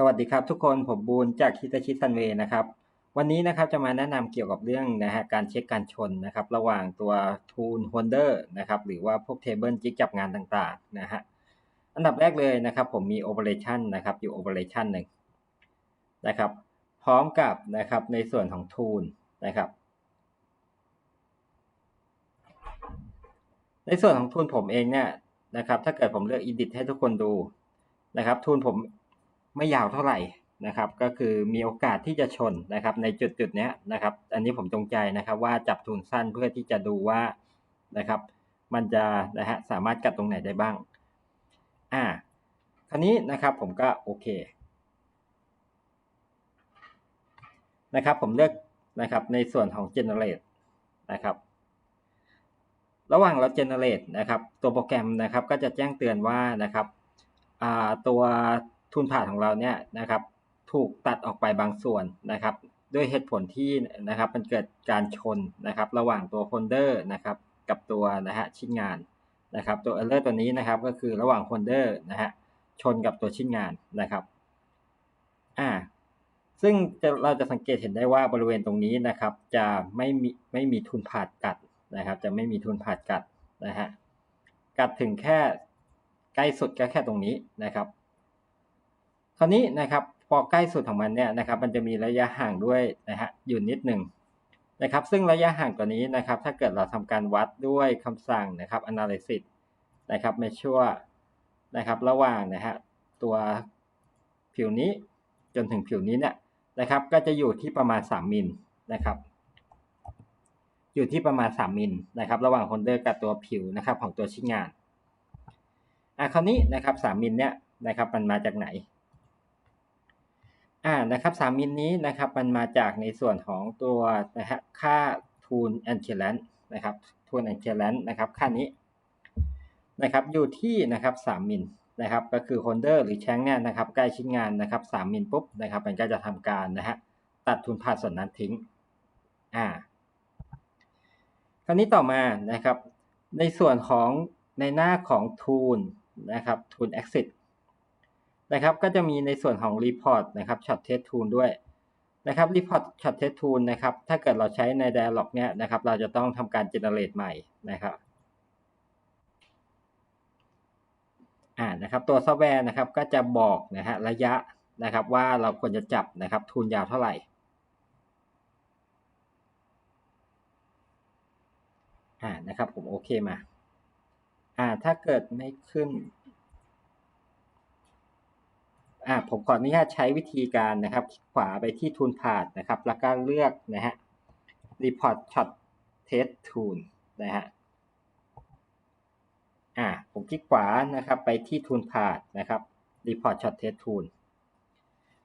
สวัสดีครับทุกคนผมบูนจากคิตาชิซันเวนะครับ วันนี้นะครับจะมาแนะนำเกี่ยวกับเรื่องนะฮะการเช็คการชนนะครับ ระหว่างตัว Tool Holder นะครับหรือว่าพวก Table จิกจับงานต่างๆนะฮะอันดับแรกเลยนะครับ ผมมี Operation นนะครับอยู่ Operation หนึ่งนะครับ พร้อมกับนะครับในส่วนของ Tool นะครับ ในส่วนของทุนผมเองเนี่ยนะครับ ถ้าเกิดผมเลือก edit ให้ทุกคนดูนะครับทุนผม ไม่ยาวเท่าไหร่นะครับ ก็คือมีโอกาสที่จะชนนะครับ ในจุดจุดนี้นะครับ อันนี้ผมจงใจนะครับว่าจับทุนสั้นเพื่อที่จะดูว่านะครับ มันจะนะฮะสามารถกัดตรงไหนได้บ้าง อ่า คราวนี้นะครับผมก็โอเคนะครับ ผมเลือกนะครับในส่วนของ generate นะครับ ระหว่างเรา generate นะครับ ตัวโปรแกรมนะครับ ก็จะแจ้งเตือนว่านะครับอ่าตัว ทุนผ่านของเราเนี่ยนะครับถูกตัดออกไปบางส่วนนะครับ ด้วยเหตุผลที่นะครับมันเกิดการชนนะครับ ระหว่างตัวโฮลเดอร์นะครับกับตัวนะฮะชิ้นงานนะครับ ตัว error ตัวนี้นะครับก็คือระหว่างโฮลเดอร์นะฮะชนกับตัวชิ้นงานนะครับอ่าซึ่งเราจะสังเกตเห็นได้ว่าบริเวณตรงนี้นะครับ จะไม่มีไม่มีทุนผ่ากัดนะครับ จะไม่มีทุนผ่ากัดนะฮะกัดถึงแค่ใกล้สุดก็แค่ตรงนี้นะครับ คราวนี้นะครับพอใกล้สุดของมันเนี่ยนะครับมันจะมีระยะห่างด้วยนะฮะอยู่นิดหนึ่งนะครับซึ่งระยะห่างตัวนี้นะครับถ้าเกิดเราทำการวัดด้วยคำสั่งนะครับ analysis นะครับ measure นะครับระหว่างนะฮะตัวผิวนี้จนถึงผิวนี้เนี่ยนะครับ ก็จะอยู่ที่ประมาณ 3มิลนะครับ อยู่ที่ประมาณ 3มิลนะครับ ระหว่างโฮลเดอร์กับตัวผิวนะครับของตัวชิ้นงานอะคราวนี้นะครับ3มิลเนี่ยนะครับมันมาจากไหน อ่านะครับ3มิลนี้นะครับมันมาจากในส่วนของตัวนะฮะค่า Tool and c h a l e n นะครับ Tool and c h a l e n นะครับค่านี้นะครับอยู่ที่นะครับ3มิลนะครับก็คือโฮลเดอร์หรือแชงเนี่ยนะครับใกล้ชิ้นงานนะครับ3มิลปุ๊บนะครับมันก็จะทำการนะฮะตัดทุนผ่านส่วนนั้นทิ้งอ่าคราวนี้ต่อมานะครับในส่วนของในหน้าของ Tool นะครับ Tool Exit นะครับ ก็จะมีในส่วนของ Report นะครับ Short Test Tool ด้วยนะครับ Report Short Test Tool นะครับ ถ้าเกิดเราใช้ใน Dialog เนี่ยนะครับ เราจะต้องทำการ generate ใหม่นะครับอ่านะครับ ตัวซอฟต์แวร์นะครับก็จะบอกนะฮะระยะนะครับว่าเราควรจะจับนะครับทุนยาวเท่าไหร่อ่านะครับผมโอเคมาอ่าถ้าเกิดไม่ขึ้น อ่าผมขออนุญาตใช้วิธีการนะครับ คลิกขวาไปที่ทุนผ่านนะครับ แล้วก็เลือกนะฮะ report shot test tool นะฮะอ่าผมคลิกขวานะครับไปที่ทุนผ่านนะครับ report shot test tool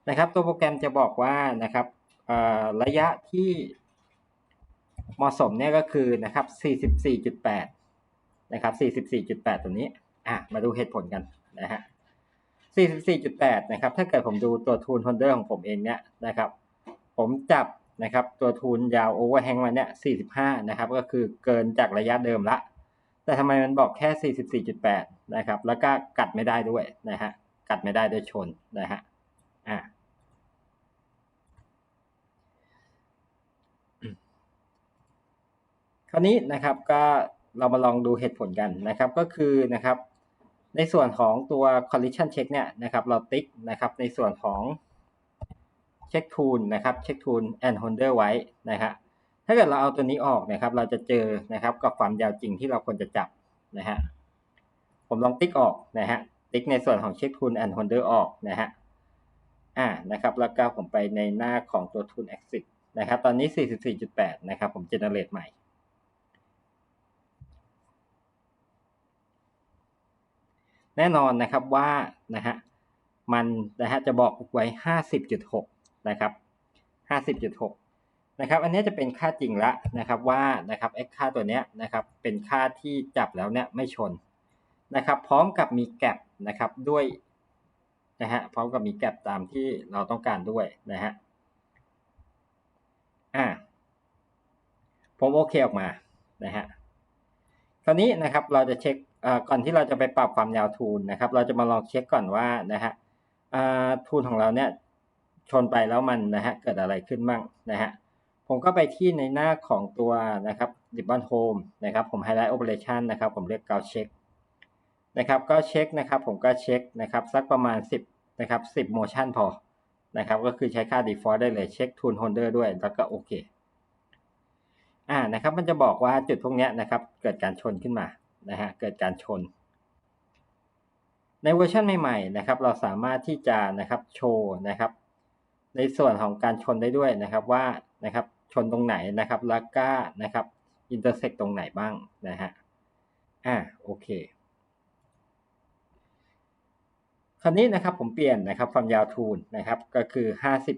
นะครับ ตัวโปรแกรมจะบอกว่านะครับระยะที่เหมาะสมเนี่ยก็คือนะครับ 44.8 นะครับ 44.8 ตัวนี้ อะ มาดูเหตุผลกันนะฮะ 44.8 นะครับ ถ้าเกิดผมดูตัวทูนโฮลเดอร์ของผมเองเนี่ยนะครับ ผมจับนะครับตัวทูนยาวโอเวอร์แฮงมาเนี่ย 45 นะครับ ก็คือเกินจากระยะเดิมละ แต่ทำไมมันบอกแค่ 44.8 นะครับ แล้วก็กัดไม่ได้ด้วยนะฮะ กัดไม่ได้ด้วยชนนะฮะ อ่าคราวนี้นะครับก็เรามาลองดูเหตุผลกันนะครับ ก็คือนะครับ ในส่วนของตัว collision check เนี่ยนะครับเราติ๊กนะครับในส่วนของ check tool นะครับ check tool and holder ไว้นะฮะถ้าเกิดเราเอาตัวนี้ออกนะครับ เราจะเจอนะครับกับความยาวจริงที่เราควรจะจับนะฮะผมลองติ๊กออกนะฮะติ๊กในส่วนของ check tool and holder ออกนะฮะอ่านะครับแล้วก็ผมไปในหน้าของตัว tool exit นะครับ ตอนนี้ 44.8 นะครับ ผม generate ใหม่ แน่นอนนะครับว่านะฮะมันนะฮะจะบอกไว้ห้าสิบจุดหกนะครับห้าสิบจุดหกนะครับ อันนี้จะเป็นค่าจริงละนะครับว่านะครับไอ้ค่าตัวเนี้ยนะครับเป็นค่าที่จับแล้วเนี่ยไม่ชนนะครับ พร้อมกับมีแกลบนะครับด้วยนะฮะพร้อมกับมีแกลบตามที่เราต้องการด้วยนะฮะอ่าผมโอเคออกมานะฮะคราวนี้นะครับเราจะเช็ค ก่อนที่เราจะไปปรับความยาวทูนนะครับ เราจะมาลองเช็คก่อนว่านะฮะทูนของเราเนี่ยชนไปแล้วมันนะฮะเกิดอะไรขึ้นบ้างนะฮะผมก็ไปที่ในหน้าของตัวนะครับ Ribbon Home นะครับผม Highlight Operation นะครับผมเลือก Gauss Check นะครับก็เช็คนะครับผมก็เช็คนะครับสักประมาณ 10นะครับ10 motion พอนะครับก็คือใช้ค่า default ได้เลยเช็ค Tool Holder ด้วยแล้วก็โอเคอ่านะครับมันจะบอกว่าจุดพวกนี้นะครับเกิดการชนขึ้นมา นะฮะเกิดการชน ในเวอร์ชันใหม่ๆนะครับ เราสามารถที่จะนะครับโชว์นะครับ ในส่วนของการชนได้ด้วยนะครับว่านะครับชนตรงไหนนะครับแล้วก็นะครับอินเตอร์เซ็กตรงไหนบ้างนะฮะอ่าโอเคคราวนี้นะครับผมเปลี่ยนนะครับความยาวทูนนะครับก็คือ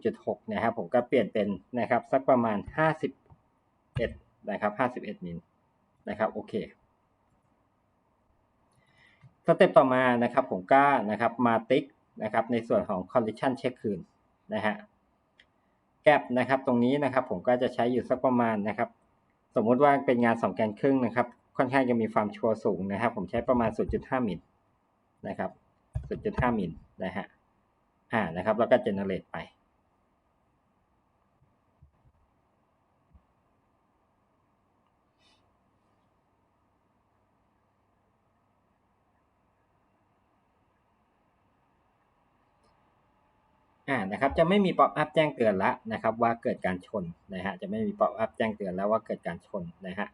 50.6 นะครับผมก็เปลี่ยนเป็นนะครับสักประมาณ 51 นะครับ 51 มิลนะครับโอเค สเต็ปต่อมานะครับผมก็นะครับมาติ๊กนะครับในส่วนของ collision check คืนนะฮะแกลบนะครับตรงนี้นะครับผมก็จะใช้อยู่สักประมาณนะครับ สมมุติว่าเป็นงาน2แกนครึ่งนะครับ ค่อนข้างจะมีความชัวร์สูงนะครับ ผมใช้ประมาณ 0.5 มิลนะครับ 0.5 มิลนะฮะอ่านะครับ แล้วก็เจเนเรตไป อ่านะครับจะไม่มีป๊อปอัพแจ้งเตือนแล้วนะครับว่าเกิดการชนนะฮะจะไม่มีป๊อปอัพแจ้งเตือนแล้วว่าเกิดการชนนะฮะ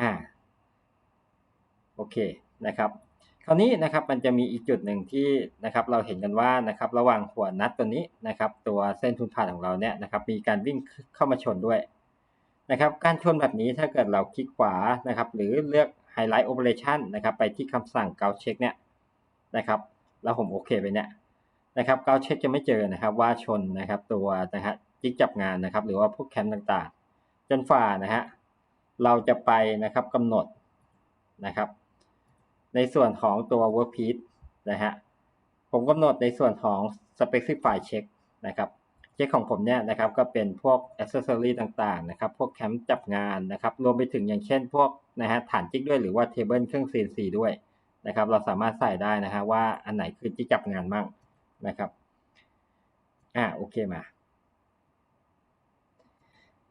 อ่าโอเคนะครับคราวนี้นะครับมันจะมีอีกจุดหนึ่งที่นะครับเราเห็นกันว่านะครับระหว่างหัวนัดตัวนี้นะครับตัวเส้นทุนผ่านของเราเนี่ยนะครับมีการวิ่งเข้ามาชนด้วยนะครับการชนแบบนี้ถ้าเกิดเราคลิกขวานะครับหรือเลือก Highlight Operation นะครับไปที่คำสั่ง g o u check เนี่ยนะครับแล้วผมโอเคไปเนี่ย นะครับ g o u check จะไม่เจอนะครับว่าชนนะครับตัวนะฮะจิ๊กจับงานนะครับ หรือว่าพวกแคมป์ต่างๆ จนฝ่านะฮะเราจะไปนะครับกำหนดนะครับ ในส่วนของตัว workpiece นะฮะผมกำหนดในส่วนของ specify check นะครับเช็คของผมเนี่ยนะครับก็เป็นพวก accessory ต่างๆนะครับ พวกแคมป์จับงานนะครับ รวมไปถึงอย่างเช่น พวกนะฮะฐานจิ๊กด้วยหรือว่า table เครื่อง CNC ด้วยนะครับ เราสามารถใส่ได้นะฮะว่าอันไหนคือจิ๊กจับงานมั่ง นะครับอ่าโอเคมา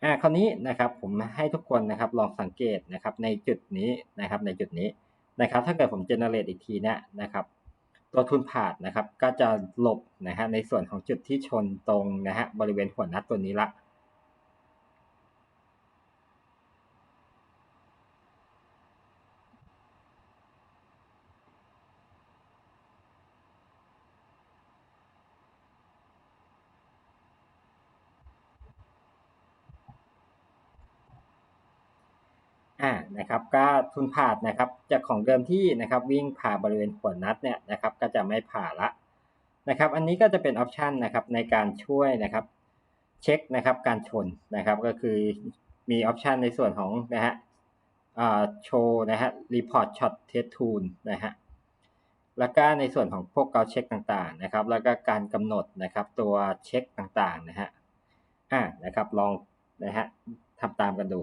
อ่าคราวนี้นะครับผมให้ทุกคนนะครับลองสังเกตนะครับในจุดนี้นะครับในจุดนี้นะครับ ถ้าเกิดผมเจเนเรตอีกทีเนี่ยนะครับ ตัวทุนผ่านนะครับก็จะหลบนะฮะในส่วนของจุดที่ชนตรงนะฮะบริเวณหัวนัดตัวนี้ละ อ่านะครับก็ทุนผ่านนะครับจากของเดิมที่นะครับวิ่งผ่าบริเวณหัวนัดเนี่ยนะครับก็จะไม่ผ่าละนะครับอันนี้ก็จะเป็นออปชันนะครับในการช่วยนะครับเช็คนะครับการชนนะครับก็คือมีออปชันในส่วนของนะฮะอ่าโชว์นะฮะ report shot test tool นะฮะแล้วก็ในส่วนของพวกเกาเช็คต่างๆนะครับ แล้วก็การกำหนดนะครับตัวเช็คต่างๆนะฮะอ่านะครับลองนะฮะทำตามกันดู